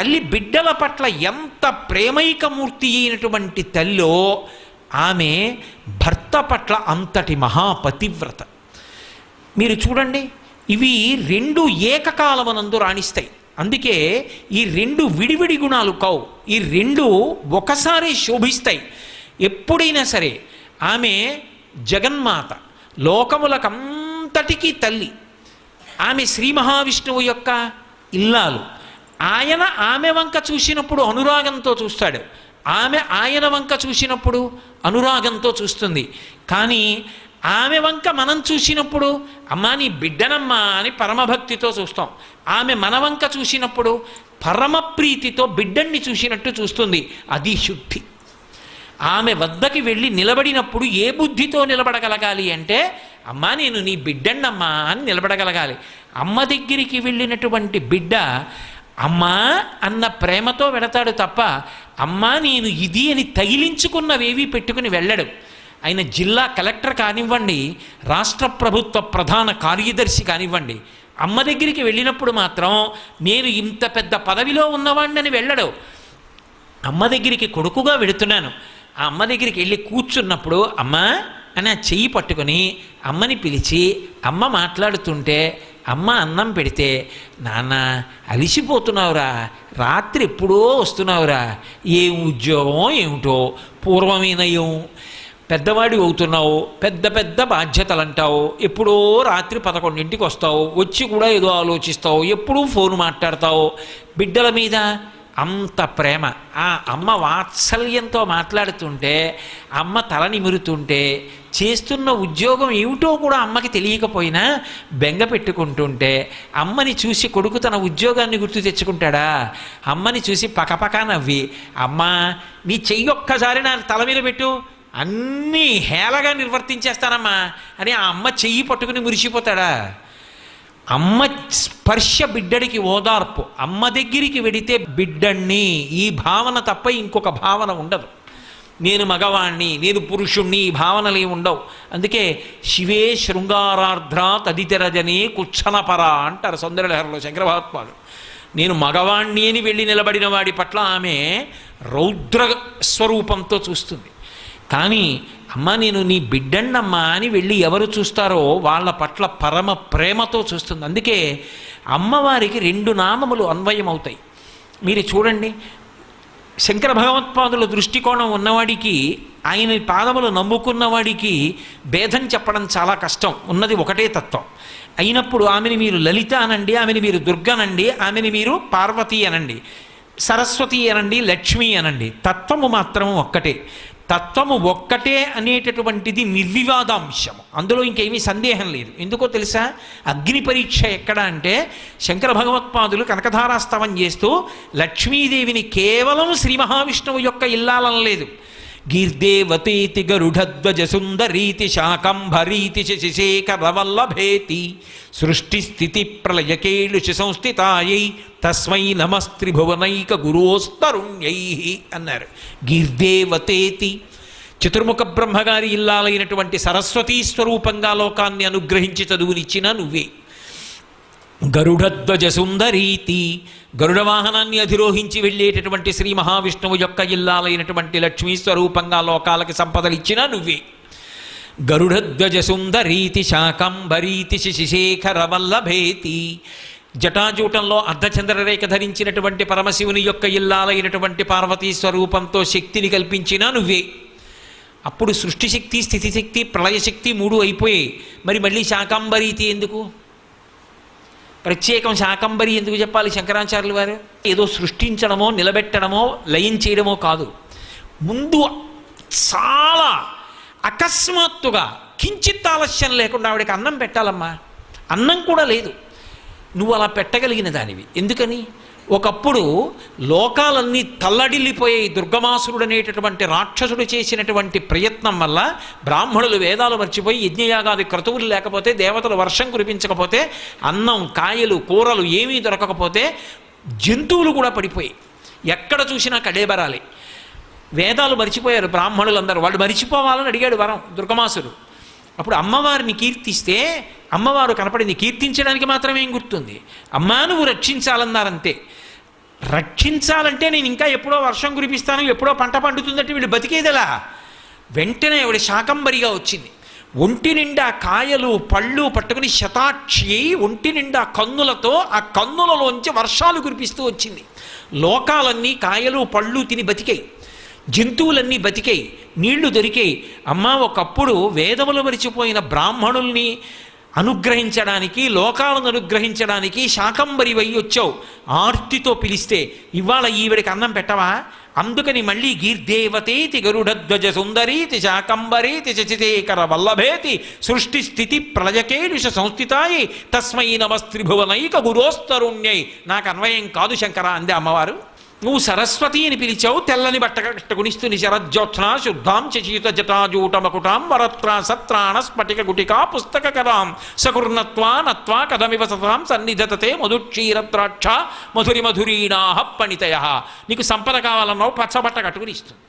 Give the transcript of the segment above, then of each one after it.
తల్లి బిడ్డల పట్ల ఎంత ప్రేమైకమూర్తి అయినటువంటి తల్లో ఆమె భర్త పట్ల అంతటి మహాపతివ్రత. మీరు చూడండి ఇవి రెండు ఏకకాలమనందు రాణిస్తాయి. అందుకే ఈ రెండు విడివిడి గుణాలు కావు. ఈ రెండు ఒకసారి శోభిస్తాయి. ఎప్పుడైనా సరే ఆమె జగన్మాత లోకములకంతటికీ తల్లి. ఆమె శ్రీ మహావిష్ణువు యొక్క ఇల్లాలు ఆయన ఆమె వంక చూసినప్పుడు అనురాగంతో చూస్తాడు. ఆమె ఆయన వంక చూసినప్పుడు అనురాగంతో చూస్తుంది. కానీ ఆమె వంక మనం చూసినప్పుడు అమ్మా నీ బిడ్డనమ్మా అని పరమభక్తితో చూస్తాం. ఆమె మన వంక చూసినప్పుడు పరమప్రీతితో బిడ్డన్ని చూసినట్టు చూస్తుంది. అది శుద్ధి. ఆమె వద్దకి వెళ్ళి నిలబడినప్పుడు ఏ బుద్ధితో నిలబడగలగాలి అంటే అమ్మా నేను నీ బిడ్డన్నమ్మా అని నిలబడగలగాలి. అమ్మ దగ్గరికి వెళ్ళినటువంటి బిడ్డ అమ్మా అన్న ప్రేమతో వెడతాడు తప్ప అమ్మా నేను ఇది అని తగిలించుకున్నవేవి పెట్టుకుని వెళ్ళడు. ఆయన జిల్లా కలెక్టర్ కానివ్వండి రాష్ట్ర ప్రభుత్వ ప్రధాన కార్యదర్శి కానివ్వండి అమ్మ దగ్గరికి వెళ్ళినప్పుడు మాత్రం నేను ఇంత పెద్ద పదవిలో ఉన్నవాడిని వెళ్ళడు. అమ్మ దగ్గరికి కొడుకుగా వెడుతున్నాను. ఆ అమ్మ దగ్గరికి వెళ్ళి కూర్చున్నప్పుడు అమ్మ అని ఆ చెయ్యి పట్టుకొని అమ్మని పిలిచి అమ్మ మాట్లాడుతుంటే అమ్మ అన్నం పెడితే నాన్న అలిసిపోతున్నావురా. రాత్రి ఎప్పుడో వస్తున్నావురా. ఏం ఉద్యోగం ఏమిటో పూర్వమేనయం. పెద్దవాడి అవుతున్నావు. పెద్ద పెద్ద బాధ్యతలు అంటావు ఎప్పుడో రాత్రి పదకొండింటికి వస్తావు. వచ్చి కూడా ఏదో ఆలోచిస్తావు. ఎప్పుడూ ఫోన్ మాట్లాడతావు. బిడ్డల మీద అంత ప్రేమ. ఆ అమ్మ వాత్సల్యంతో మాట్లాడుతుంటే అమ్మ తల నిమురుతుంటే చేస్తున్న ఉద్యోగం ఏమిటో కూడా అమ్మకి తెలియకపోయినా బెంగ పెట్టుకుంటుంటే అమ్మని చూసి కొడుకు తన ఉద్యోగాన్ని గుర్తు తెచ్చుకుంటాడా? అమ్మని చూసి పకపక నవ్వి అమ్మా నీ చెయ్యి ఒక్కసారి నా తల మీద పెట్టు అన్నీ హేళగా నిర్వర్తించేస్తానమ్మా అని ఆ అమ్మ చెయ్యి పట్టుకుని మురిసిపోతాడా? అమ్మ స్పర్శ బిడ్డడికి ఓదార్పు. అమ్మ దగ్గరికి వెడితే బిడ్డణ్ణి. ఈ భావన తప్ప ఇంకొక భావన ఉండదు. నేను మగవాణ్ణి నేను పురుషుణ్ణి ఈ భావనలే ఉండవు. అందుకే శివే శృంగారార్ధ్ర తదితరజని కుచ్చనపర అంటారు సౌందర్యలహరిలో శంకర నేను మగవాణ్ణి అని వెళ్ళి నిలబడిన వాడి పట్ల ఆమె రౌద్ర స్వరూపంతో చూస్తుంది. కానీ అమ్మ నేను నీ బిడ్డన్నమ్మా అని వెళ్ళి ఎవరు చూస్తారో వాళ్ళ పట్ల పరమ ప్రేమతో చూస్తుంది. అందుకే అమ్మవారికి రెండు నామములు అన్వయం అవుతాయి మీరు చూడండి శంకర భగవత్పాదుల దృష్టికోణం ఉన్నవాడికి ఆయన పాదములు నమ్ముకున్నవాడికి భేదం చెప్పడం చాలా కష్టం. ఉన్నది ఒకటే తత్వం. అయినప్పుడు ఆమెని మీరు లలిత అనండి ఆమెని మీరు దుర్గనండి ఆమెని మీరు పార్వతి అనండి సరస్వతి అనండి లక్ష్మి అనండి. తత్వము మాత్రము ఒక్కటే. తత్వము ఒక్కటే అనేటటువంటిది నిర్వివాదాంశము. అందులో ఇంకేమీ సందేహం లేదు. ఎందుకో తెలుసా? అగ్ని పరీక్ష ఎక్కడ అంటే శంకర భగవత్పాదులు కనకధారాస్తవం చేస్తూ లక్ష్మీదేవిని కేవలం శ్రీ మహావిష్ణువు యొక్క ఇల్లాలం లేదు గీర్దేవతీతి గరుడధ్వజ సుందరీతి శాకంభరీతి శశిశేఖరవల్లభేతి సృష్టి స్థితి ప్రళయకేళుషి సంస్థితాయై తస్మై నమస్త్రిభువనైక గురోస్తరుణ్యై అన్నారు. గీర్దేవతేతి చతుర్ముఖ బ్రహ్మగారి ఇల్లాలైనటువంటి సరస్వతీ స్వరూపంగా లోకాన్ని అనుగ్రహించి చదువునిచ్చిన నువ్వే. గరుడధ్వజ సుందరీతి గరుడ వాహనాన్ని అధిరోహించి వెళ్ళేటటువంటి శ్రీ మహావిష్ణువు యొక్క ఇల్లాలైనటువంటి లక్ష్మీ స్వరూపంగా లోకాలకి ఇచ్చినా నువ్వే. గరుడధ్వజ సుందరీతి శాకంబరీతి శిశిశేఖర వల్లభేతి జటాజూటంలో అర్ధచంద్రరేఖ ధరించినటువంటి పరమశివుని యొక్క ఇల్లాలైనటువంటి పార్వతీ స్వరూపంతో శక్తిని కల్పించినా నువ్వే. అప్పుడు సృష్టిశక్తి స్థితిశక్తి ప్రళయశక్తి మూడు అయిపోయాయి. మరి మళ్ళీ శాకంబరీతి ఎందుకు? ప్రత్యేకం శాకంబరి ఎందుకు చెప్పాలి శంకరాచార్యులు వారు? ఏదో సృష్టించడమో నిలబెట్టడమో లయం చేయడమో కాదు. ముందు చాలా అకస్మాత్తుగా కించిత్ ఆలస్యం లేకుండా ఆవిడకి అన్నం పెట్టాలమ్మా. అన్నం కూడా లేదు. నువ్వు అలా పెట్టగలిగిన దానివి. ఎందుకని? ఒకప్పుడు లోకాలన్నీ తల్లడిల్లిపోయే దుర్గమాసురుడు అనేటటువంటి రాక్షసుడు చేసినటువంటి ప్రయత్నం వల్ల బ్రాహ్మణులు వేదాలు మర్చిపోయి యజ్ఞయాగాది క్రతువులు లేకపోతే దేవతలు వర్షం కురిపించకపోతే అన్నం కాయలు కూరలు ఏమీ దొరకకపోతే జంతువులు కూడా పడిపోయి ఎక్కడ చూసినా కడేబరాలి. వేదాలు మర్చిపోయారు బ్రాహ్మణులందరూ. వాళ్ళు మరిచిపోవాలని అడిగాడు వరం దుర్గమాసుడు అప్పుడు అమ్మవారిని కీర్తిస్తే అమ్మవారు కనపడింది. కీర్తించడానికి మాత్రమే గుర్తుంది? అమ్మా నువ్వు రక్షించాలన్నారంతే. రక్షించాలంటే నేను ఇంకా ఎప్పుడో వర్షం కురిపిస్తాను ఎప్పుడో పంట పండుతుందంటే వీళ్ళు బతికేదెలా? వెంటనే ఆవిడ శాకంబరిగా వచ్చింది. ఒంటి నిండా కాయలు పళ్ళు పట్టుకుని శతాక్షి అయి ఒంటి నిండా కన్నులతో ఆ కన్నులలోంచి వర్షాలు కురిపిస్తూ వచ్చింది. లోకాలన్నీ కాయలు పళ్ళు తిని బతికాయి. జంతువులన్నీ బతికాయి. నీళ్ళు దొరికాయి. అమ్మ ఒకప్పుడు వేదములు మరిచిపోయిన బ్రాహ్మణుల్ని అనుగ్రహించడానికి లోకాలను అనుగ్రహించడానికి శాకంబరి వై వచ్చావు. ఆర్తితో పిలిస్తే ఇవాళ ఈవిడికి అన్నం పెట్టవా? అందుకని మళ్ళీ గీర్దేవతేతి గరుడధ్వజ సుందరీతి శాకంబరీతి చచితేకర వల్లభేతి సృష్టి స్థితి ప్రళయకేడుష సంస్థితాయి తస్మై నమస్త్రిభువనైక గురోస్తరుణ్యై. నాకు అన్వయం కాదు శంకర అందే అమ్మవారు. నువ్వు సరస్వతి అని పిలిచావు తెల్లని బట్ట కట్టుకునిస్తుని శరజ్యోత్న శుద్ధాం చచీత జటాజూటమకుటాం వరత్రా సత్రాణ స్ఫటిక గుటికా పుస్తక కరాం సకుర్ణత్వా నత్వా కథమివ సతాం సన్నిధతతే మధుక్షీరద్రాక్ష మధురి మధురీణాహ పణితయ. నీకు సంపద కావాలన్నావు పచ్చబట్ట కట్టుకుని ఇస్తుంది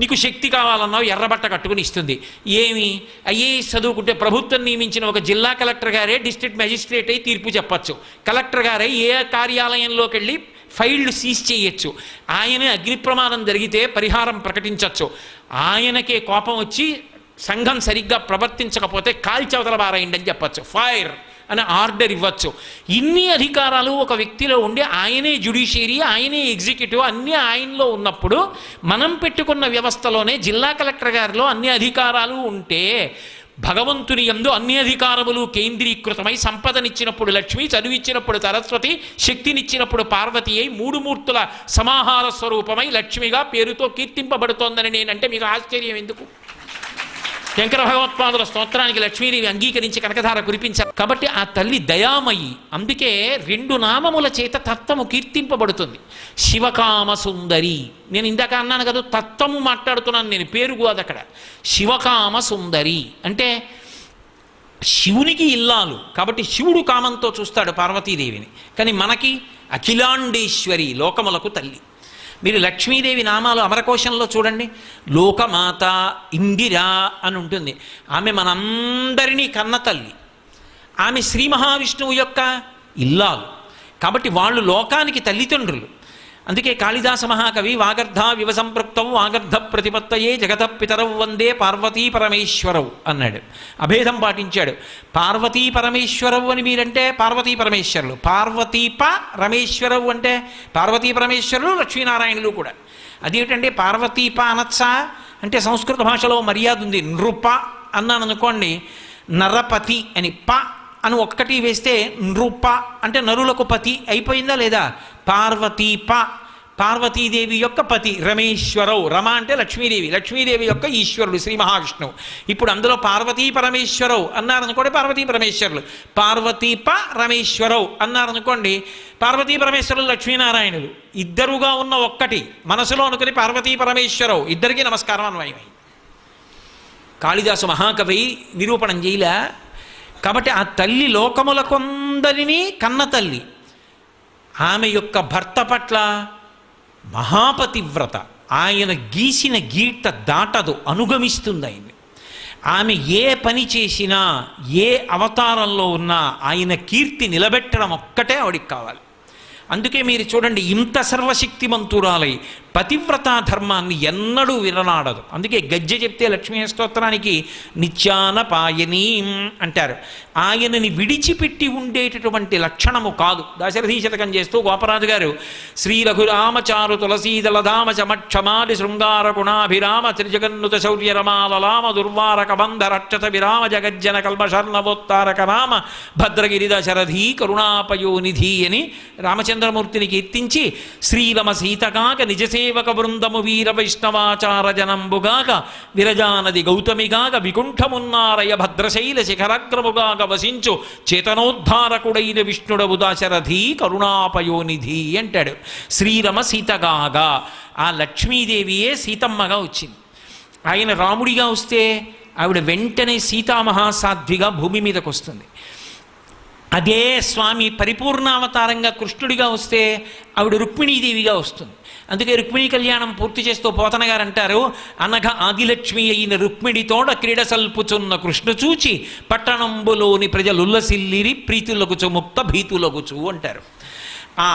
నీకు శక్తి కావాలన్నావు ఎర్రబట్ట కట్టుకుని ఇస్తుంది ఏమి? ఐఏఎస్ చదువుకుంటే ప్రభుత్వం నియమించిన ఒక జిల్లా కలెక్టర్ గారే డిస్ట్రిక్ట్ మెజిస్ట్రేట్ అయి తీర్పు చెప్పచ్చు. కలెక్టర్ గారే ఏ కార్యాలయంలోకి వెళ్ళి ఫైళ్ళు సీజ్ చేయొచ్చు. ఆయనే అగ్ని ప్రమాదం జరిగితే పరిహారం ప్రకటించవచ్చు ఆయనకే కోపం వచ్చి సంఘం సరిగ్గా ప్రవర్తించకపోతే కాల్చవతల బారాయండి అని చెప్పచ్చు. ఫైర్ అని ఆర్డర్ ఇవ్వచ్చు. ఇన్ని అధికారాలు ఒక వ్యక్తిలో ఉండి ఆయనే జ్యుడిషియరీ ఆయనే ఎగ్జిక్యూటివ్ అన్నీ ఆయనలో ఉన్నప్పుడు మనం పెట్టుకున్న వ్యవస్థలోనే జిల్లా కలెక్టర్ గారిలో అన్ని అధికారాలు ఉంటే భగవంతుని యందు అన్ని అధికారములు కేంద్రీకృతమై సంపదనిచ్చినప్పుడు లక్ష్మి చదువిచ్చినప్పుడు సరస్వతి శక్తినిచ్చినప్పుడు పార్వతి అయి మూడు మూర్తుల సమాహార స్వరూపమై లక్ష్మిగా పేరుతో కీర్తింపబడుతోందని నేనంటే మీకు ఆశ్చర్యం ఎందుకు? శంకర భగవత్పాదుల స్తోత్రానికి లక్ష్మీదేవి అంగీకరించి కనకధార కురిపించారు. కాబట్టి ఆ తల్లి దయామయి. అందుకే రెండు నామముల చేత తత్వము కీర్తింపబడుతుంది. శివకామ సుందరి. నేను ఇందాక అన్నాను కదా తత్వము మాట్లాడుతున్నాను నేను పేరు కాదు అక్కడ. శివకామ సుందరి. అంటే శివునికి ఇల్లాలు. కాబట్టి శివుడు కామంతో చూస్తాడు పార్వతీదేవిని. కానీ మనకి అఖిలాండేశ్వరి లోకములకు తల్లి. మీరు లక్ష్మీదేవి నామాలు అమరకోశంలో చూడండి. లోకమాత ఇందిరా అని ఉంటుంది. ఆమె మనందరినీ కన్న తల్లి. ఆమె శ్రీ మహావిష్ణువు యొక్క ఇల్లాలు. కాబట్టి వాళ్ళు లోకానికి తల్లిదండ్రులు. అందుకే కాళిదాస మహాకవి వాగర్ధ వివసంపృత్తవు వాగర్ధ ప్రతిపత్తయే జగత పితరవు వందే పార్వతీ పరమేశ్వరవు అన్నాడు. అభేదం పాటించాడు. పార్వతీ పరమేశ్వరవు అని మీరంటే పార్వతీ పరమేశ్వరులు. పార్వతీప రమేశ్వరవు అంటే పార్వతీ పరమేశ్వరులు లక్ష్మీనారాయణులు కూడా. అదేమిటంటే పార్వతీప అనొచ్చా అంటే సంస్కృత భాషలో మర్యాద ఉంది. నృప అన్నాను అనుకోండి నరపతి అని ప అని ఒక్కటి వేస్తే నృప అంటే నరులకు పతి అయిపోయిందా లేదా? పార్వతీప పార్వతీదేవి యొక్క పతి రమేశ్వరవు రమ అంటే లక్ష్మీదేవి లక్ష్మీదేవి యొక్క ఈశ్వరుడు శ్రీ మహావిష్ణువు. ఇప్పుడు అందులో పార్వతీ పరమేశ్వరవు అన్నారనుకోండి పార్వతీ పరమేశ్వరులు. పార్వతీప రమేశ్వరవు అన్నారనుకోండి పార్వతీ పరమేశ్వరులు లక్ష్మీనారాయణులు. ఇద్దరుగా ఉన్న ఒక్కటి మనసులో అనుకుని పార్వతీ పరమేశ్వరవు ఇద్దరికీ నమస్కారం అన్వయమై. కాళిదాసు మహాకవి నిరూపణం చేయలే. కాబట్టి ఆ తల్లి లోకములకొందరినీ కన్న తల్లి. ఆమె యొక్క భర్త పట్ల మహాపతివ్రత. ఆయన గీసిన గీత దాటదు అనుగమిస్తుంది ఆయన్ని. ఆమె ఏ పని చేసినా ఏ అవతారంలో ఉన్నా ఆయన కీర్తి నిలబెట్టడం ఒక్కటే ఆవిడికి కావాలి. అందుకే మీరు చూడండి ఇంత సర్వశక్తిమంతురాలై పతివ్రతా ధర్మాన్ని ఎన్నడూ విననాడదు అందుకే గజ్జె చెప్తే లక్ష్మీ స్తోత్రానికి నిత్యాన పాయనీం అంటారు. ఆయనని విడిచిపెట్టి ఉండేటటువంటి లక్షణము కాదు. దశరథీ శతకం చేస్తూ గోపరాజు గారు శ్రీ రఘురామచారు తులసీదలధామ చమక్షమాలి శృంగార గుణాభిరామ త్రిజగన్నుత శౌర్య రమాలలామ దుర్వారక బంధ రక్షత విరామ జగజ్జన కల్మషర్ణవోత్తారక రామ భద్రగిరి దశరథీ కరుణాపయోనిధి అని రామచంద్రమూర్తిని కీర్తించి శ్రీరమ నిజసే సేవక బృందము వీర వైష్ణవాచార జనంబుగాక విరజానది గౌతమిగాక వికుంఠమున్నారయ భద్రశైల శిఖరాగ్రముగాక వసించు చేతనోద్ధారకుడైన విష్ణుడవు దాశరథి కరుణాపయోనిధి అంటాడు. శ్రీరమ సీతగాగా ఆ లక్ష్మీదేవియే సీతమ్మగా వచ్చింది. ఆయన రాముడిగా వస్తే ఆవిడ వెంటనే సీతామహాసాధ్విగా భూమి మీదకు వస్తుంది అదే స్వామి పరిపూర్ణావతారంగా కృష్ణుడిగా వస్తే ఆవిడ రుక్మిణీదేవిగా వస్తుంది. అందుకే రుక్మిణీ కళ్యాణం పూర్తి చేస్తూ పోతన గారు అంటారు అనఘ ఆదిలక్ష్మి అయిన రుక్మిణితోడ క్రీడ సల్పుచున్న కృష్ణ చూచి పట్టణంబులోని ప్రజలుల్లసిల్లిరి ప్రీతులగుచు ముక్త భీతులగుచు అంటారు. ఆ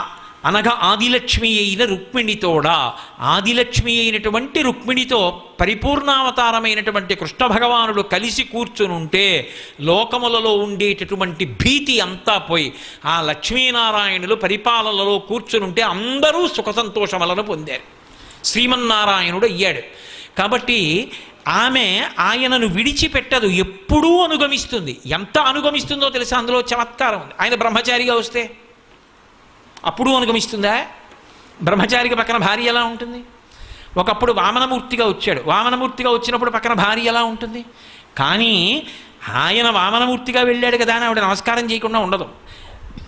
అనగా ఆదిలక్ష్మి అయిన రుక్మిణితోడా. ఆదిలక్ష్మి అయినటువంటి రుక్మిణితో పరిపూర్ణావతారమైనటువంటి కృష్ణ భగవానుడు కలిసి కూర్చునుంటే లోకములలో ఉండేటటువంటి భీతి అంతా పోయి ఆ లక్ష్మీనారాయణులు పరిపాలనలో కూర్చునుంటే అందరూ సుఖ సంతోషములను పొందారు. శ్రీమన్నారాయణుడు అయ్యాడు. కాబట్టి ఆమె ఆయనను విడిచిపెట్టదు ఎప్పుడూ అనుగమిస్తుంది. ఎంత అనుగమిస్తుందో తెలుసా? అందులో చమత్కారం ఉంది. ఆయన బ్రహ్మచారిగా వస్తే అప్పుడు అనుగమిస్తుందా? బ్రహ్మచారికి పక్కన భార్య ఎలా ఉంటుంది? ఒకప్పుడు వామనమూర్తిగా వచ్చాడు. వామనమూర్తిగా వచ్చినప్పుడు పక్కన భార్య ఎలా ఉంటుంది? కానీ ఆయన వామనమూర్తిగా వెళ్ళాడు కదా అని ఆవిడ నమస్కారం చేయకుండా ఉండదు.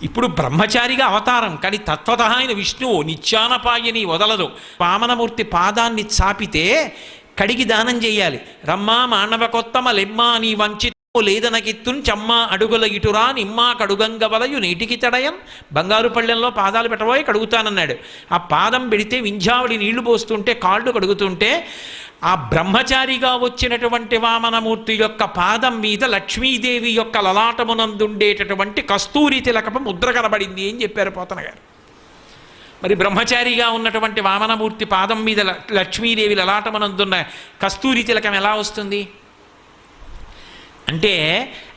ఇప్పుడు బ్రహ్మచారిగా అవతారం కానీ తత్వత ఆయన విష్ణువు నిత్యానపాయని వదలదు. వామనమూర్తి పాదాన్ని చాపితే కడిగి దానం చేయాలి. రమ్మా మానవ కొత్తమ లెమ్మా నీ వంచి లేదనకిత్తున్ చమ్మ అడుగుల ఇటురా నిమ్మా కడుగంగవలయు నీటికి తడయం. బంగారు పళ్ళెంలో పాదాలు పెట్టబోయి కడుగుతానన్నాడు. ఆ పాదం పెడితే వింజావడి నీళ్ళు పోస్తుంటే కాళ్ళు కడుగుతుంటే ఆ బ్రహ్మచారిగా వచ్చినటువంటి వామనమూర్తి యొక్క పాదం మీద లక్ష్మీదేవి యొక్క లలాటమునందుండేటటువంటి కస్తూరి తిలకపు ముద్ర కనబడింది అని చెప్పారు పోతన గారు మరి బ్రహ్మచారిగా ఉన్నటువంటి వామనమూర్తి పాదం మీద లక్ష్మీదేవి లలాటమునందున్న కస్తూరి తిలకం ఎలా వస్తుంది? అంటే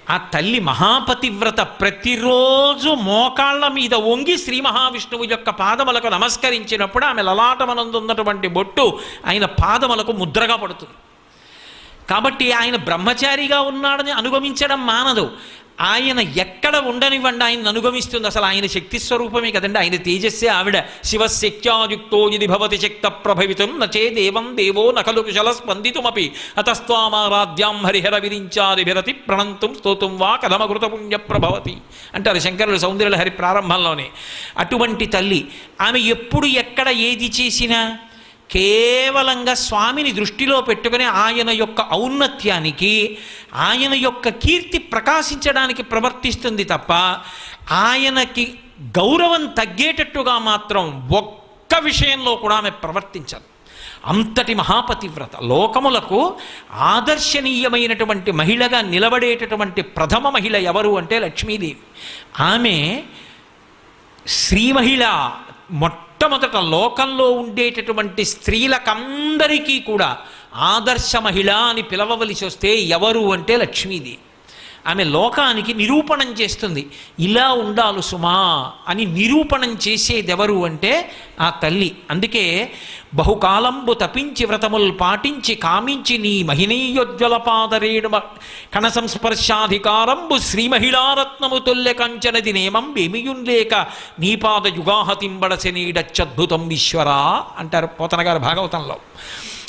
ఆ తల్లి మహాపతివ్రత ప్రతిరోజు మోకాళ్ళ మీద వంగి శ్రీ మహావిష్ణువు యొక్క పాదములకు నమస్కరించినప్పుడు ఆమె లలాటమనందున్నటువంటి బొట్టు ఆయన పాదములకు ముద్రగా పడుతుంది. కాబట్టి ఆయన బ్రహ్మచారిగా ఉన్నాడని అనుగమించడం మానదు. ఆయన ఎక్కడ ఉండనివ్వండి ఆయన అనుగమిస్తుంది. అసలు ఆయన శక్తి స్వరూపమే కదండి. ఆయన తేజస్సే ఆవిడ. శివశక్త్యాయుక్తో ఇది భవతి శక్త ప్రభవితం నచే దేవం దేవో నకలు కుశల స్పందితుమపి. అతస్వామారాధ్యాం హరిహర విరించాదిభిరతి ప్రణంతుం స్తోతుం వా కథమకృత పుణ్య ప్రభవతి. అంటారు శంకరులు సౌందర్యహరి ప్రారంభంలోనే. అటువంటి తల్లి ఆమె ఎప్పుడు ఎక్కడ ఏది చేసినా కేవలంగా స్వామిని దృష్టిలో పెట్టుకుని ఆయన యొక్క ఔన్నత్యానికి ఆయన యొక్క కీర్తి ప్రకాశించడానికి ప్రవర్తిస్తుంది తప్ప ఆయనకి గౌరవం తగ్గేటట్టుగా మాత్రం ఒక్క విషయంలో కూడా ఆమె ప్రవర్తించదు. అంతటి మహాపతివ్రత. లోకములకు ఆదర్శనీయమైనటువంటి మహిళగా నిలబడేటటువంటి ప్రథమ మహిళ ఎవరు అంటే లక్ష్మీదేవి. ఆమె శ్రీ మహిళ మొట్టమొదట లోకంలో ఉండేటటువంటి స్త్రీలకందరికీ కూడా ఆదర్శ మహిళ అని పిలవవలసి వస్తే ఎవరు అంటే లక్ష్మీదేవి. ఆమె లోకానికి నిరూపణం చేస్తుంది. ఇలా ఉండాలి సుమా అని నిరూపణం చేసేది ఎవరు అంటే ఆ తల్లి. అందుకే బహుకాలంబు తపించి వ్రతములు పాటించి కామించి నీ మహినీయోజ్వల పాదరేణు కణ సంస్పర్శాధికారంబు శ్రీమహిళారత్నము తొల్లె కంచనది నేమం ఏమియున్ లేక నీ పాద యుగాహతింబడసెనీడచ్చద్భుతం ఈశ్వరా అంటారు పోతనగారు భాగవతంలో.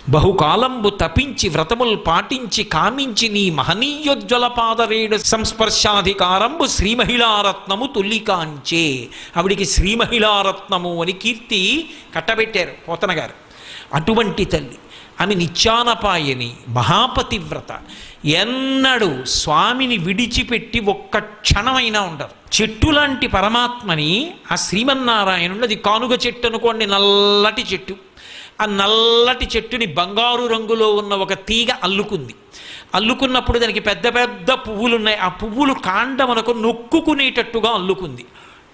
బహుకాలంబు తపించి వ్రతములు పాటించి కామించి నీ మహనీయోజ్వల పాదరేడు సంస్పర్శాధికారంబు శ్రీమహిళారత్నము తుల్లికాంచే. ఆవిడికి శ్రీమహిళారత్నము అని కీర్తి కట్టబెట్టారు పోతన గారు అటువంటి తల్లి ఆమె నిత్యానపాయని మహాపతివ్రత ఎన్నడూ స్వామిని విడిచిపెట్టి ఒక్క క్షణమైనా ఉండరు చెట్టు లాంటి పరమాత్మని ఆ శ్రీమన్నారాయణుడు అది కానుగ చెట్టు అనుకోండి నల్లటి చెట్టు. ఆ నల్లటి చెట్టుని బంగారు రంగులో ఉన్న ఒక తీగ అల్లుకుంది. అల్లుకున్నప్పుడు దానికి పెద్ద పెద్ద పువ్వులు ఉన్నాయి ఆ పువ్వులు కాండమనకు నొక్కుకునేటట్టుగా అల్లుకుంది.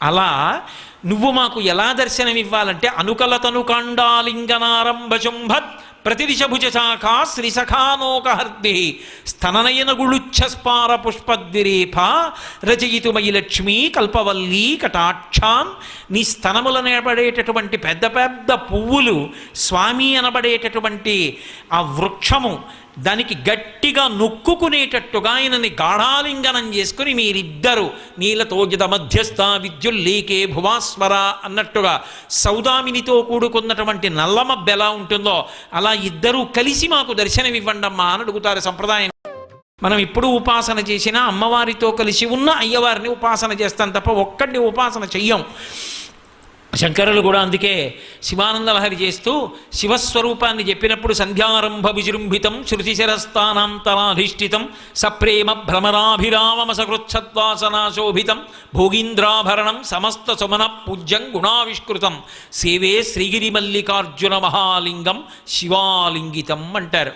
అలా నువ్వు మాకు ఎలా దర్శనం ఇవ్వాలంటే అనుకలతను కాండాలింగనారంభశుంభత్ ప్రతిదిశ భుజ శాఖ శ్రీసఖానోకహర్ది స్తననయన గుళుచ్ఛస్పార పుష్పద్విరేఫ రచయితుమయి లక్ష్మీ కల్పవల్లీ కటాక్షాన్ నీ స్తనముల నిలబడేటటువంటి పెద్ద పెద్ద పువ్వులు స్వామి అనబడేటటువంటి ఆ వృక్షము దానికి గట్టిగా నొక్కుకునేటట్టుగా ఆయనని గాఢాలింగనం చేసుకుని మీరిద్దరు నీలతోజిత మధ్యస్థ విద్యుల్లీకే భువాస్వర అన్నట్టుగా సౌదామినితో కూడుకున్నటువంటి నల్లమబ్బ ఎలా ఉంటుందో అలా ఇద్దరూ కలిసి మాకు దర్శనం ఇవ్వండమ్మా అని అడుగుతారు సంప్రదాయం. మనం ఇప్పుడు ఉపాసన చేసినా అమ్మవారితో కలిసి ఉన్న అయ్యవారిని ఉపాసన చేస్తాం తప్ప ఒక్కడిని ఉపాసన చెయ్యం. శంకరులు కూడా అందుకే శివానందలహరి చేస్తూ శివస్వరూపాన్ని చెప్పినప్పుడు సంధ్యారంభ విజృంభితం శృతిశరస్థానాంతరాధిష్ఠితం సప్రేమ భ్రమరాభిరామమసకృచ్ఛద్వాసనాశోభితం భోగీంద్రాభరణం సమస్త సుమన పూజ్యం గుణావిష్కృతం. సేవే శ్రీగిరి మల్లికార్జున మహాలింగం శివాలింగితం అంటారు.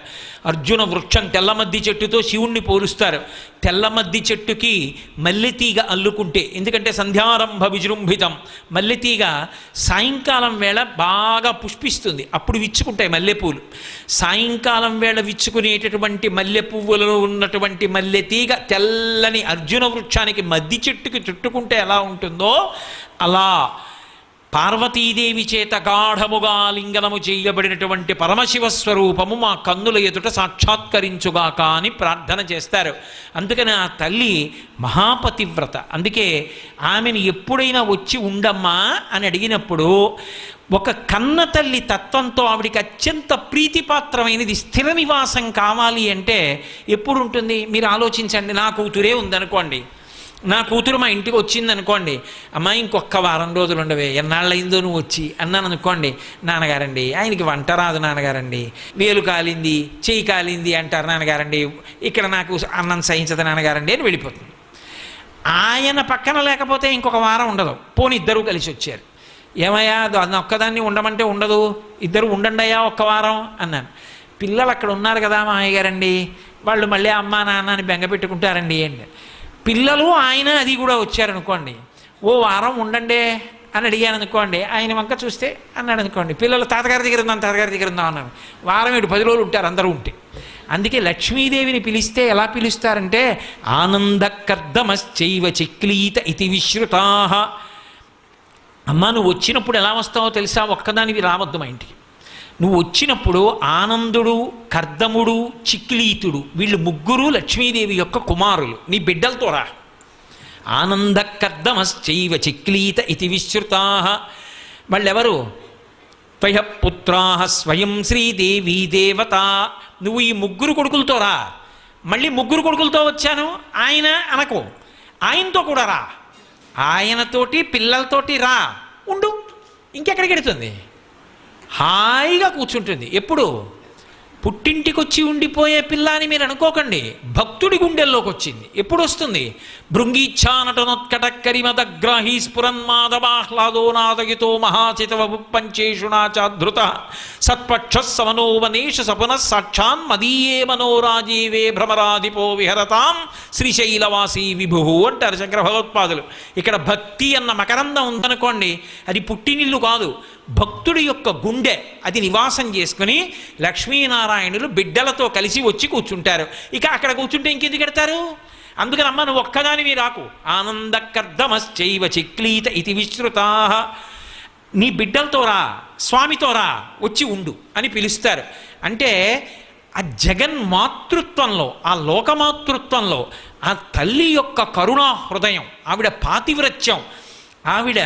అర్జున వృక్షం తెల్లమద్ది చెట్టుతో శివుణ్ణి పోలుస్తారు. తెల్లమద్ది చెట్టుకి మల్లెతీగ అల్లుకుంటే ఎందుకంటే సంధ్యారంభ విజృంభితం మల్లెతీగ సాయంకాలం వేళ బాగా పుష్పిస్తుంది. అప్పుడు విచ్చుకుంటాయి మల్లెపూలు. సాయంకాలం వేళ విచ్చుకునేటటువంటి మల్లె పువ్వులలో ఉన్నటువంటి మల్లె తీగ తెల్లని అర్జున వృక్షానికి మద్ది చెట్టుకి చుట్టుకుంటే ఎలా ఉంటుందో అలా పార్వతీదేవి చేత గాఢముగా లింగనము చేయబడినటువంటి పరమశివ స్వరూపము మా కన్నుల ఎదుట సాక్షాత్కరించుగాక అని ప్రార్థన చేస్తారు. అందుకని ఆ తల్లి మహాపతివ్రత. అందుకే ఆమెను ఎప్పుడైనా వచ్చి ఉండమ్మా అని అడిగినప్పుడు ఒక కన్న తల్లి తత్వంతో ఆవిడికి అత్యంత ప్రీతిపాత్రమైనది స్థిర నివాసం కావాలి అంటే ఎప్పుడు ఉంటుంది మీరు ఆలోచించండి నా కూతురే ఉందనుకోండి. నా కూతురు మా ఇంటికి వచ్చింది అనుకోండి అమ్మ ఇంకొక వారం రోజులు ఉండవే ఎన్నాళ్ళయిందో నువ్వు వచ్చి అన్నాను అనుకోండి నాన్నగారండి ఆయనకి వంట రాదు నాన్నగారండి వేలు కాలింది చేయి కాలింది అంటారు నాన్నగారండి ఇక్కడ నాకు అన్నం సహించదు నాన్నగారండి అని వెళ్ళిపోతుంది. ఆయన పక్కన లేకపోతే ఇంకొక వారం ఉండదు. పోని ఇద్దరూ కలిసి వచ్చారు. ఏమయ్యా అది ఒక్కదాన్ని ఉండమంటే ఉండదు ఇద్దరు ఉండండియా ఒక్క వారం అన్నాను. పిల్లలు అక్కడ ఉన్నారు కదా మా అయ్యగారండి వాళ్ళు మళ్ళీ అమ్మా నాన్న అని బెంగ పెట్టుకుంటారండి అండి పిల్లలు ఆయన అది కూడా వచ్చారనుకోండి ఓ వారం ఉండండి అని అడిగాను అనుకోండి ఆయన వంక చూస్తే అన్నాడు అనుకోండి పిల్లలు తాతగారి దగ్గర ఉందాం తాతగారి దగ్గర ఉందాం అన్నాను వారం ఏడు పది రోజులు ఉంటారు అందరూ ఉంటే. అందుకే లక్ష్మీదేవిని పిలిస్తే ఎలా పిలుస్తారంటే ఆనందకర్దమశ్చైవ చిక్లీత ఇతి విశ్రుతా. అమ్మ నువ్వు వచ్చినప్పుడు ఎలా వస్తావో తెలుసా? ఒక్కదానివి రావద్దు మా ఇంటికి. నువ్వు వచ్చినప్పుడు ఆనందుడు కర్దముడు చిక్లీతుడు వీళ్ళు ముగ్గురు లక్ష్మీదేవి యొక్క కుమారులు. నీ బిడ్డలతో రా. ఆనందకర్దమశ్చైవ చిక్లీత ఇతి విశ్రుతా. వాళ్ళెవరు? త్వయ పుత్రా స్వయం శ్రీదేవి దేవత. నువ్వు ఈ ముగ్గురు కొడుకులతో రా. మళ్ళీ ముగ్గురు కొడుకులతో వచ్చాను? ఆయన అనకు. ఆయనతో కూడా రా. ఆయనతోటి పిల్లలతోటి రా. ఉండు. ఇంకెక్కడికి వెడుతుంది హాయిగా కూర్చుంటుంది. ఎప్పుడు? పుట్టింటికొచ్చి ఉండిపోయే పిల్ల అని మీరు అనుకోకండి. భక్తుడి గుండెల్లోకి వచ్చింది ఎప్పుడు వస్తుంది భృంగీచ్ఛానటనోత్కటక్కరిమదగ్రాహీ స్ఫురన్మాదవాహ్లాదో నాదగితో మహాచితవ పంచేషుణా చాధృత సత్పక్ష సమనోవనేష సపున సాక్షాన్ మదీయే మనోరాజీవే భ్రమరాధిపో విహరతాం శ్రీశైలవాసీ విభు అంటారు శంకర భగవత్పాదులు ఇక్కడ భక్తి అన్న మకరందం ఉందనుకోండి అది పుట్టినిల్లు కాదు. భక్తుడి యొక్క గుండె అది నివాసం చేసుకుని లక్ష్మీనారాయణ నారాయణులు బిడ్డలతో కలిసి వచ్చి కూర్చుంటారు. ఇక అక్కడ కూర్చుంటే ఇంకెందుకు పెడతారు అందుకని అమ్మ నువ్వు ఒక్కదానివి రాకు. ఆనందకర్ధమశ్చైవ చిక్లీత ఇది విశ్రుతా. నీ బిడ్డలతో రా స్వామితో రా వచ్చి ఉండు అని పిలుస్తారు. అంటే ఆ జగన్ మాతృత్వంలో ఆ లోకమాతృత్వంలో ఆ తల్లి యొక్క కరుణా హృదయం ఆవిడ పాతివ్రత్యం ఆవిడ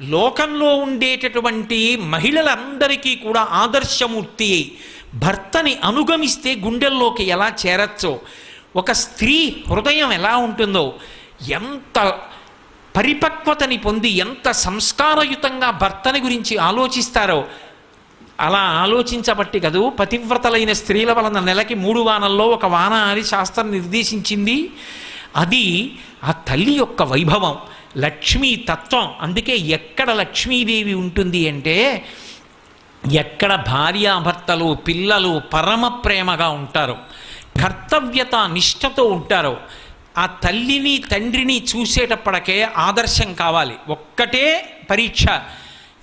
లోకంలో ఉండేటటువంటి మహిళలందరికీ కూడా ఆదర్శమూర్తి. అయి భర్తని అనుగమిస్తే గుండెల్లోకి ఎలా చేరచ్చో ఒక స్త్రీ హృదయం ఎలా ఉంటుందో ఎంత పరిపక్వతని పొంది ఎంత సంస్కారయుతంగా భర్తని గురించి ఆలోచిస్తారో అలా ఆలోచించబట్టి కదూ పతివ్రతలైన స్త్రీల వలన నెలకి మూడు వానల్లో ఒక వాన అని శాస్త్రం నిర్దేశించింది. అది ఆ తల్లి యొక్క వైభవం లక్ష్మీ తత్వం. అందుకే ఎక్కడ లక్ష్మీదేవి ఉంటుంది అంటే ఎక్కడ భార్యాభర్తలు పిల్లలు పరమ ప్రేమగా ఉంటారో కర్తవ్యత నిష్ఠతో ఉంటారో ఆ తల్లిని తండ్రిని చూసేటప్పటికే ఆదర్శం కావాలి. ఒక్కటే పరీక్ష.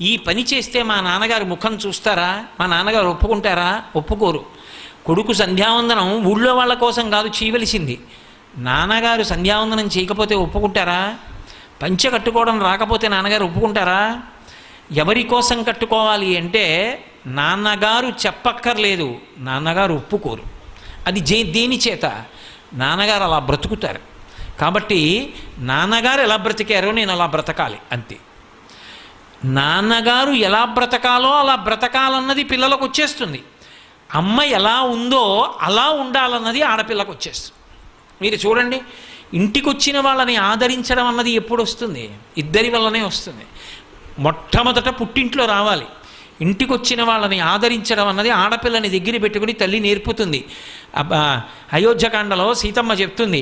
ఈ పని చేస్తే మా నాన్నగారు ముఖం చూస్తారా? మా నాన్నగారు ఒప్పుకుంటారా? ఒప్పుకోరు. కొడుకు సంధ్యావందనం ఊళ్ళో వాళ్ళ కోసం కాదు చేయవలసింది. నాన్నగారు సంధ్యావందనం చేయకపోతే ఒప్పుకుంటారా? పంచె కట్టుకోవడం రాకపోతే నాన్నగారు ఒప్పుకుంటారా? ఎవరి కోసం కట్టుకోవాలి అంటే నాన్నగారు చెప్పక్కర్లేదు నాన్నగారు ఒప్పుకోరు. అది జే దేని చేత? నాన్నగారు అలా బ్రతుకుతారు. కాబట్టి నాన్నగారు ఎలా బ్రతికారో నేను అలా బ్రతకాలి అంతే. నాన్నగారు ఎలా బ్రతకాలో అలా బ్రతకాలన్నది పిల్లలకు వచ్చేస్తుంది. అమ్మ ఎలా ఉందో అలా ఉండాలన్నది ఆడపిల్లకు వచ్చేస్తుంది. మీరు చూడండి ఇంటికి వచ్చిన వాళ్ళని ఆదరించడం అన్నది ఎప్పుడు వస్తుంది ఇద్దరి వల్లనే వస్తుంది. మొట్టమొదట పుట్టింట్లో రావాలి. ఇంటికి వచ్చిన వాళ్ళని ఆదరించడం అన్నది ఆడపిల్లని దగ్గర పెట్టుకుని తల్లి నేర్పుతుంది. అబ్బా అయోధ్యకాండలో సీతమ్మ చెప్తుంది.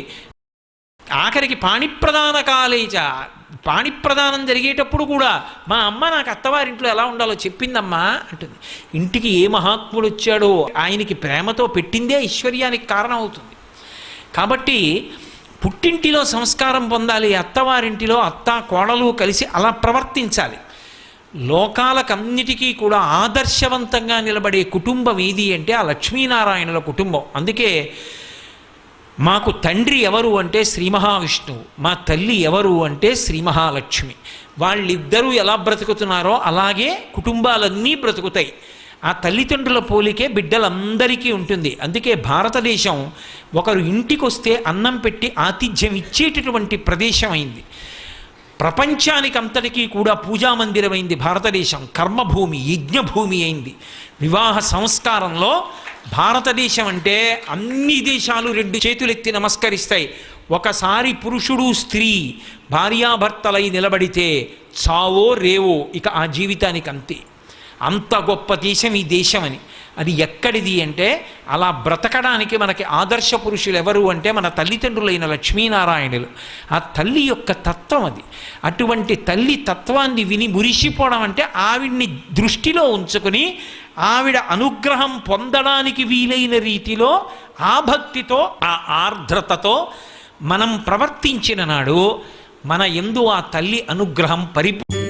ఆఖరికి పాణిప్రధాన కాలేజ పాణిప్రదానం జరిగేటప్పుడు కూడా మా అమ్మ నాకు అత్తవారింట్లో ఎలా ఉండాలో చెప్పిందమ్మా అంటుంది. ఇంటికి ఏ మహాత్ముడు వచ్చాడో ఆయనకి ప్రేమతో పెట్టిందే ఐశ్వర్యానికి కారణం అవుతుంది కాబట్టి పుట్టింటిలో సంస్కారం పొందాలి అత్తవారింటిలో అత్త కోడలు కలిసి అలా ప్రవర్తించాలి. లోకాలకన్నిటికీ కూడా ఆదర్శవంతంగా నిలబడే కుటుంబం ఏది అంటే ఆ లక్ష్మీనారాయణుల కుటుంబం. అందుకే మాకు తండ్రి ఎవరు అంటే శ్రీ మహావిష్ణువు మా తల్లి ఎవరు అంటే శ్రీ మహాలక్ష్మి. వాళ్ళిద్దరూ ఎలా బ్రతుకుతున్నారో అలాగే కుటుంబాలన్నీ బ్రతుకుతాయి. ఆ తల్లిదండ్రుల పోలికే బిడ్డలందరికీ ఉంటుంది. అందుకే భారతదేశం ఒకరు ఇంటికి వస్తే అన్నం పెట్టి ఆతిథ్యం ఇచ్చేటటువంటి ప్రదేశం అయింది ప్రపంచానికి అంతటికీ కూడా పూజా మందిరమైంది భారతదేశం. కర్మభూమి యజ్ఞభూమి అయింది. వివాహ సంస్కారంలో భారతదేశం అంటే అన్ని దేశాలు రెండు చేతులెత్తి నమస్కరిస్తాయి. ఒకసారి పురుషుడు స్త్రీ భార్యాభర్తలై నిలబడితే చావో రేవో ఇక ఆ జీవితానికి అంతే అంత గొప్ప దేశం ఈ దేశం అని అది ఎక్కడిది అంటే అలా బ్రతకడానికి మనకి ఆదర్శ పురుషులు ఎవరు అంటే మన తల్లిదండ్రులైన లక్ష్మీనారాయణులు. ఆ తల్లి యొక్క తత్వం అది. అటువంటి తల్లి తత్వాన్ని విని మురిసిపోవడం అంటే ఆవిడ్ని దృష్టిలో ఉంచుకుని ఆవిడ అనుగ్రహం పొందడానికి వీలైన రీతిలో ఆ భక్తితో ఆ ఆర్ద్రతతో మనం ప్రవర్తించిన నాడు మన ఎందు ఆ తల్లి అనుగ్రహం పరిపూ